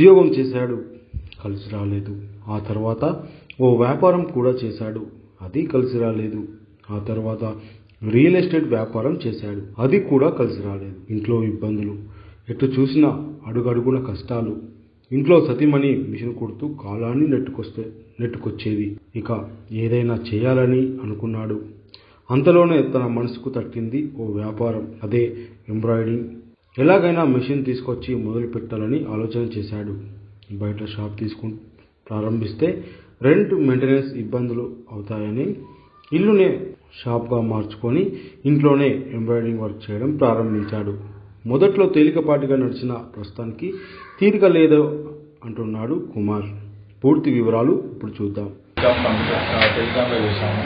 ఉద్యోగం చేశాడు. కలిసి రాలేదు. ఆ తర్వాత ఓ వ్యాపారం కూడా చేశాడు. అది కలిసి రాలేదు. ఆ తర్వాత రియల్ ఎస్టేట్ వ్యాపారం చేశాడు. అది కూడా కలిసి రాలేదు. ఇంట్లో ఇబ్బందులు. ఎటు చూసినా అడుగడుగున కష్టాలు. ఇంట్లో సతీమణి మిషన్ కుడుతూ కాలాన్ని నెట్టుకొస్తే నెట్టుకొచ్చేది. ఇక ఏదైనా చేయాలని అనుకున్నాడు. అంతలోనే తన మనసుకు తట్టింది ఓ వ్యాపారం. అదే ఎంబ్రాయిడింగ్ ఎలాగైనా మిషన్ తీసుకొచ్చి మొదలు పెట్టాలని ఆలోచన చేశాడు. బయట షాప్ తీసుకు ప్రారంభిస్తే రెంట్ మెయింటెనెన్స్ ఇబ్బందులు అవుతాయని ఇల్లునే షాప్గా మార్చుకొని ఇంట్లోనే ఎంబ్రాయిడింగ్ వర్క్ చేయడం ప్రారంభించాడు. మొదట్లో తేలికపాటిగా నడిచిన ప్రస్తుతానికి తీరిక లేదో అంటున్నాడు కుమార్. పూర్తి వివరాలు ఇప్పుడు చూద్దాం. టెలికామ్లో చేశాము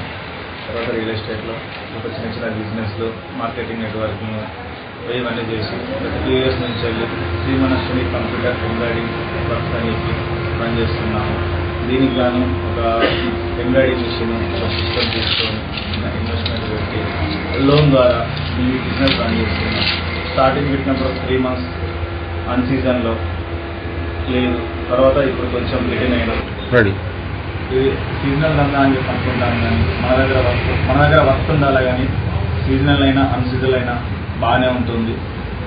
తర్వాత రియల్ ఎస్టేట్లో ఒక చిన్న చిన్న బిజినెస్లో మార్కెటింగ్ నెట్వర్కింగ్ ఇవన్నీ చేసి గత టూ ఇయర్స్ నుంచి వెళ్ళి శ్రీమనశ్వరి కంప్యూటర్ ఎంబ్రాయిడింగ్ వర్క్స్ అని చెప్పి రన్ చేస్తున్నాము దీనికి గాను ఒక ఎంబ్రాయిడింగ్ మిషన్ ఒక సిస్టమ్ తీసుకొని ఇన్వెస్ట్మెంట్ పెట్టి లోన్ ద్వారా ఈ బిజినెస్ రన్ చేస్తున్నాం. స్టార్టింగ్ పెట్టినప్పుడు త్రీ మంత్స్ అన్ సీజన్లో లేదు. తర్వాత ఇప్పుడు కొంచెం రిటర్న్ అయినా. రెడీ ఇది సీజనల్ దందా అని చెప్పి అనుకుంటాను కానీ మన దగ్గర వర్క్ మన దగ్గర వర్క్ ఉండాలి కానీ సీజనల్ అయినా అన్సీజనల్ అయినా బాగానే ఉంటుంది.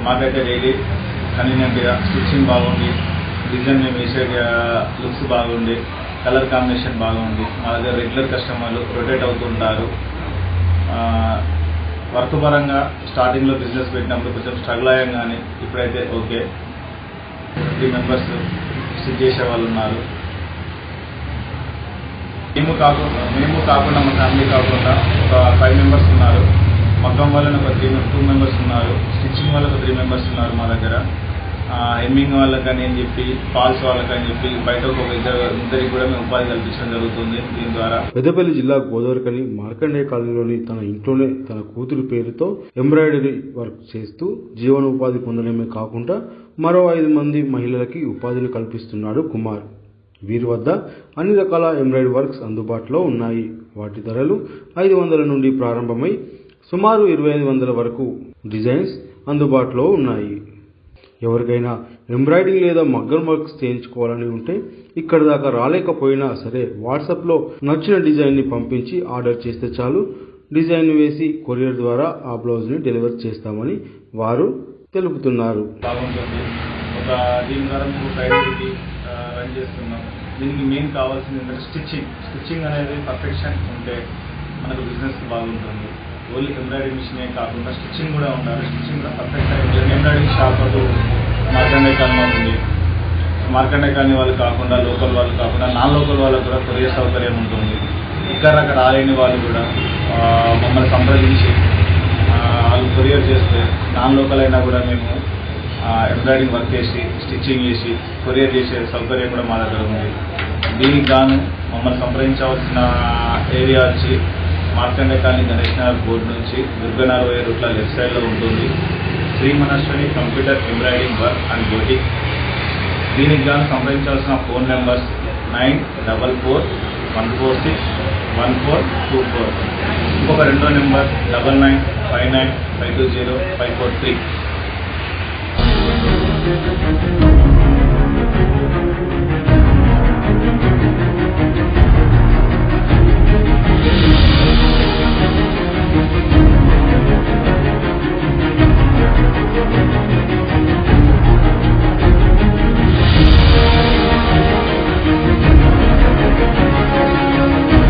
మాకైతే డైలీ కన్వీనియంట్గా స్టిచ్చింగ్ బాగుంది. డిజైన్ మేము వేసే లుక్స్ బాగుంది. కలర్ కాంబినేషన్ బాగుంది. మా దగ్గర రెగ్యులర్ కస్టమర్లు రొటేట్ అవుతుంటారు. వర్క్ పరంగా స్టార్టింగ్లో బిజినెస్ పెట్టినప్పుడు కొంచెం స్ట్రగుల్ అయ్యాం కానీ ఇప్పుడైతే ఓకే త్రీ మెంబర్స్ స్టిచ్ చేసే వాళ్ళు ఉన్నారు. మేము కాకుండా మేము కాకుండా మా ఫ్యామిలీ కాకుండా ఒక ఫైవ్ మెంబర్స్ ఉన్నారు. వాళ్ళని ఒక త్రీ టూ మెంబర్స్ ఉన్నారు. స్టిచ్చింగ్ వాళ్ళకి ఒక త్రీ మెంబర్స్ ఉన్నారు మా దగ్గర. ఎమ్మింగ్ వాళ్ళకని అని చెప్పి ఫాల్స్ వాళ్ళకని చెప్పి బయట ఒక ఇద్దరికి కూడా మేము ఉపాధి కల్పించడం జరుగుతుంది దీని ద్వారా. పెద్దపల్లి జిల్లా గోదావరికని మార్కండేయ కాలనీలోని తన ఇంట్లోనే తన కూతురి పేరుతో ఎంబ్రాయిడరీ వర్క్ చేస్తూ జీవనోపాధి పొందడమే కాకుండా మరో ఐదు మంది మహిళలకి ఉపాధిని కల్పిస్తున్నాడు కుమార్. వీరి వద్ద అన్ని రకాల ఎంబ్రాయిడరీ వర్క్స్ అందుబాటులో ఉన్నాయి. వాటి ధరలు ఐదు వందల నుండి ప్రారంభమై సుమారు ఇరవై ఐదు వందల వరకు డిజైన్స్ అందుబాటులో ఉన్నాయి. ఎవరికైనా ఎంబ్రాయిడింగ్ లేదా మగ్గం వర్క్స్ చేయించుకోవాలని ఉంటే ఇక్కడ దాకా రాలేకపోయినా సరే వాట్సాప్లో నచ్చిన డిజైన్ని పంపించి ఆర్డర్ చేస్తే చాలు. డిజైన్ వేసి కొరియర్ ద్వారా ఆ బ్లౌజ్ని డెలివరీ చేస్తామని వారు తెలుపుతున్నారు. బాగుంటుంది. ఒక దీని ద్వారా మేము రన్ చేస్తున్నాం. దీనికి మెయిన్ కావాల్సింది ఏంటంటే స్టిచ్చింగ్ స్టిచ్చింగ్ అనేది పర్ఫెక్షన్ ఉంటే మనకు బిజినెస్ బాగుంటుంది. ఓన్లీ ఎంబ్రాయిడింగ్ మిషనే కాకుండా స్టిచ్చింగ్ కూడా ఉండాలి. స్టిచ్చింగ్ కూడా పర్ఫెక్ట్ ఎంబ్రాయిడింగ్ షాప్ అటు మార్కండే కాలనీ ఉంది. మార్కండే కాలనీ వాళ్ళు కాకుండా లోకల్ వాళ్ళు కాకుండా నాన్ లోకల్ వాళ్ళకు కూడా కొరియర్ సౌకర్యం ఉంటుంది. ఇక్కడ అక్కడ రాలేని వాళ్ళు కూడా మమ్మల్ని సంప్రదించి వాళ్ళు కొరియర్ చేస్తే నాన్ లోకల్ అయినా కూడా మేము ఎంబ్రాయిడింగ్ వర్క్ చేసి స్టిచ్చింగ్ చేసి కొరియర్ చేసే సౌకర్యం కూడా మా దగ్గర ఉంది. దీనికి గాను మమ్మల్ని సంప్రదించవలసిన ఏరియా వచ్చి మార్కండ కాలనీ గణేష్ నగర్ బోర్డు నుంచి దుర్గ పోయే రూట్ల లెఫ్ట్ సైడ్లో ఉంటుంది. Shri Manashwari computer embroidering work and boutique దీనికి గాను సంప్రదించాల్సిన phone numbers nine double four one four six one four two four. ఇంకొక రెండో number double nine five nine five two zero five four three.